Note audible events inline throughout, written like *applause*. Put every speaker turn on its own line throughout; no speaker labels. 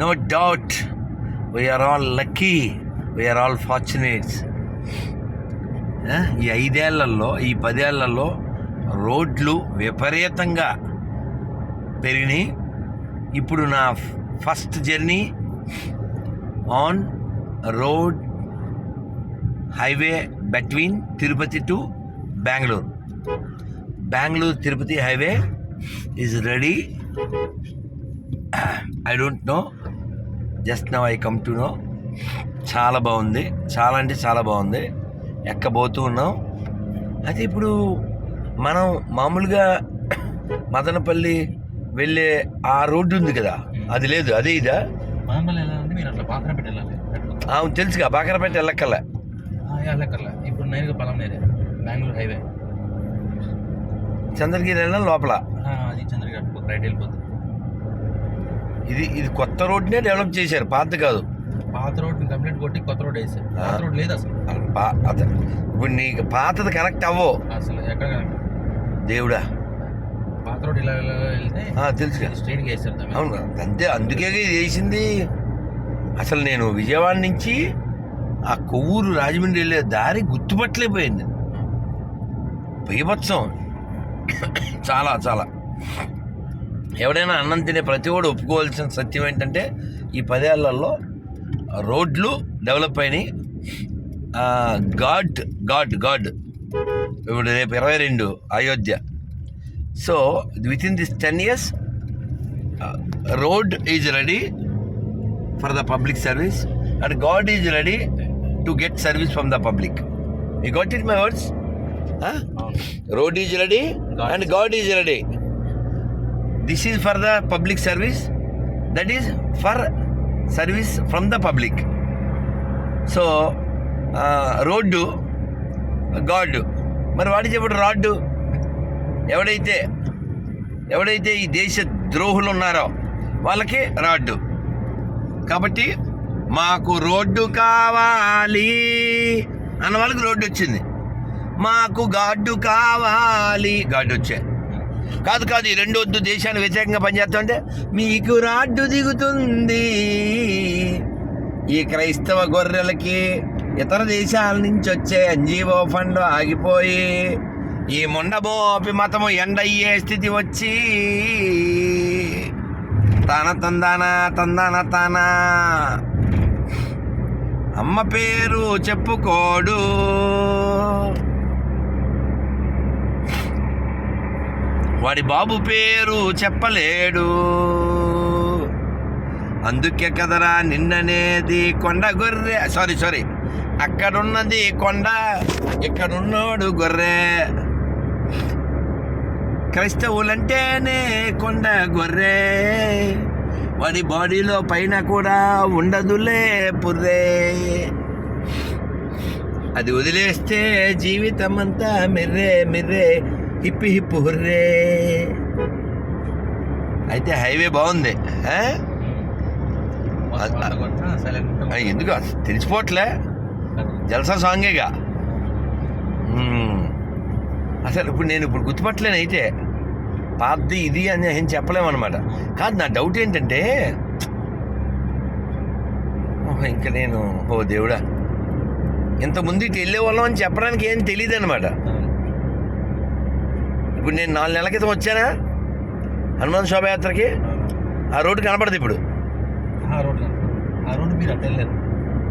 No doubt we are all lucky we are all fortunates ఈ ఐదేళ్ళలో ఈ పదేళ్ళలో రోడ్లు విపరీతంగా పెరిగినాయి. ఇప్పుడు నా first journey on road highway between Tirupati to Bengaluru Bengaluru Tirupati highway is ready I don't know just now I come to know చాలా బాగుంది. చాలా అంటే చాలా బాగుంది. ఎక్కబోతూ ఉన్నాం. అయితే ఇప్పుడు మనం మామూలుగా *coughs* మదనపల్లి వెళ్ళే ఆ రోడ్డు ఉంది కదా. అది లేదు. అదే ఇదా? అవును తెలుసుగా. బాకరపేట
వెళ్ళక్కర్లా. ఇప్పుడు నేరుగా పొలం నేరే. బెంగళూరు హైవే.
చంద్రగిరి వెళ్ళడం లోపల.
అది చంద్రగఢ్ రైట్ వెళ్ళిపోతుంది
ఇది ఇది కొత్త రోడ్నే డెవలప్ చేశారు పాత కాదు.
పాత రోడ్ కంప్లీట్ కొట్టి కొత్త రోడ్ వేసారు పాత రోడ్ లేదు అసలు.
పా- ఇప్పుడు నీకు పాతది కనెక్ట్ అవ్వో.
అసలు ఎక్కడ కనెక్ట్
దేవుడా.
పాత రోడ్ ఇలా ఇలా వెళ్తే
ఆ,
స్ట్రైట్గా వేస్తారు దాన్ని.
అవును అంతే. అందుకే ఇది చేసింది అసలు నేను విజయవాడ నుంచి ఆ కొవ్వూరు రాజమండ్రి వెళ్ళే దారి గుర్తుపట్టలేకపోయింది. బీభత్సం. చాలా చాలా. ఎవడైనా అన్నం తినే ప్రతి వాడు ఒప్పుకోవాల్సిన సత్యం ఏంటంటే ఈ పదేళ్ళలో రోడ్లు డెవలప్ అయినాయి. గాడ్ గాడ్ గాడ్ ఇప్పుడు రేపు ఇరవై రెండు Ayodhya. So with in this ten years road is ready for the public service and God is ready to get service from the public you got it my words. Road is ready and God is ready this is for the public service that is for service from the public so road God మరి వాడి చెప్పుడు rod ఎవడైతే ఎవడైతే ఈ దేశ ద్రోహులు ఉన్నారో వాళ్ళకి రాడ్డు కాబట్టి మాకు రోడ్డు కావాలి అన్న వాళ్ళకి రోడ్డు వచ్చింది. మాకు గాడ్డు కావాలి. గాడ్డు వచ్చాయి కాదు కాదు ఈ రెండు వద్దు దేశాన్ని వ్యతిరేకంగా పనిచేస్తామంటే మీకు రాడ్డు దిగుతుంది. ఈ క్రైస్తవ గొర్రెలకి ఇతర దేశాల నుంచి వచ్చే ఎన్జిఓ ఫండ్ ఆగిపోయి ఈ ముండబోపి మతము ఎండయ్యే స్థితి వచ్చి తన తందానా తందాన తానా. అమ్మ పేరు చెప్పుకోడు. వాడి బాబు పేరు చెప్పలేడు. అందుకే కదరా నిన్ననేది కొండ గొర్రె. Sorry sorry. అక్కడున్నది కొండ ఇక్కడున్నోడు గొర్రె. క్రైస్తవులంటేనే కొండ గొర్రె. వాడి బాడీలో పైన కూడా ఉండదులే పుర్రే. అది వదిలేస్తే జీవితం అంతా మిర్రే మిర్రే. Hip hip hurray. అయితే హైవే బాగుంది ఎందుకు? తెలిసిపోవట్లే. జల్సా సాంగేగా. అసలు ఇప్పుడు నేను ఇప్పుడు గుర్తుపట్టలేను అయితే. పాతది ఇది అని ఏం చెప్పలేమన్నమాట. కాదు నా డౌట్ ఏంటంటే ఓహో, ఇంకా నేను ఓ దేవుడా. ఇంతకుముందు ఇటు వెళ్ళే వాళ్ళం అని చెప్పడానికి ఏం తెలియదు అనమాట ఇప్పుడు నేను నాలుగు నెలల క్రితం వచ్చానా? హనుమాన్ శోభయాత్రకి ఆ రోడ్డు కనపడదు ఇప్పుడు.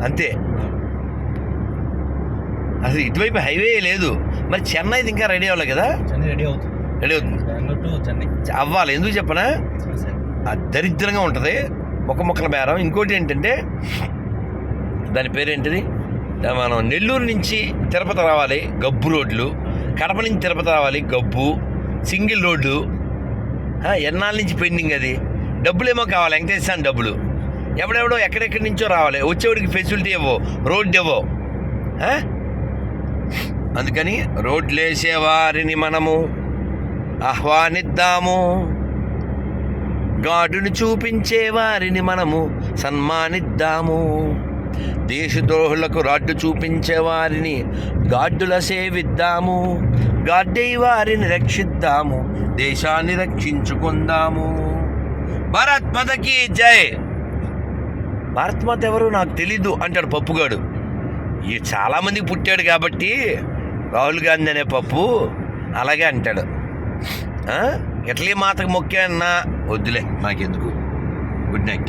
అంతే. అసలు ఇటువైపు హైవే లేదు. మరి చెన్నైది ఇంకా రెడీ అవ్వాలి కదా?
చెన్నై రెడీ అవుతుంది.
రెడీ అవుతుంది.
చెన్నై.
అవ్వాలి. ఎందుకు చెప్పనా? దరిద్రంగా ఉంటుంది. ఒక మొక్కల బేరం. ఇంకోటి ఏంటంటే దాని పేరేంటిది? మనం నెల్లూరు నుంచి తిరుపతి రావాలి. గబ్బు రోడ్లు. కడప నుంచి తిరుపతి రావాలి గబ్బు సింగిల్ రోడ్డు. ఎన్నాళ్ళ నుంచి పెండింగ్ అది? డబ్బులేమో కావాలి వెంకటేశ్వర డబ్బులు. ఎవడెవడో ఎక్కడెక్కడి నుంచో రావాలి. వచ్చేవాడికి ఫెసిలిటీ ఇవ్వో రోడ్డు ఇవ్వో. అందుకని రోడ్లు వేసేవారిని మనము ఆహ్వానిద్దాము. గాడును చూపించే వారిని మనము సన్మానిద్దాము. దేశద్రోహులకు రాడ్డు చూపించేవారిని గాడ్డుల సేవిద్దాము. గాడ్డై వారిని రక్షిద్దాము. దేశాన్ని రక్షించుకుందాము. భారత్ జై. భారతమాత ఎవరు నాకు తెలీదు అంటాడు పప్పుగాడు. ఈ చాలామందికి పుట్టాడు కాబట్టి రాహుల్ గాంధీ అనే పప్పు అలాగే అంటాడు. ఎట్లీ మాతకు మొక్కే అన్నా వద్దులే నాకెందుకు గుడ్ నైట్.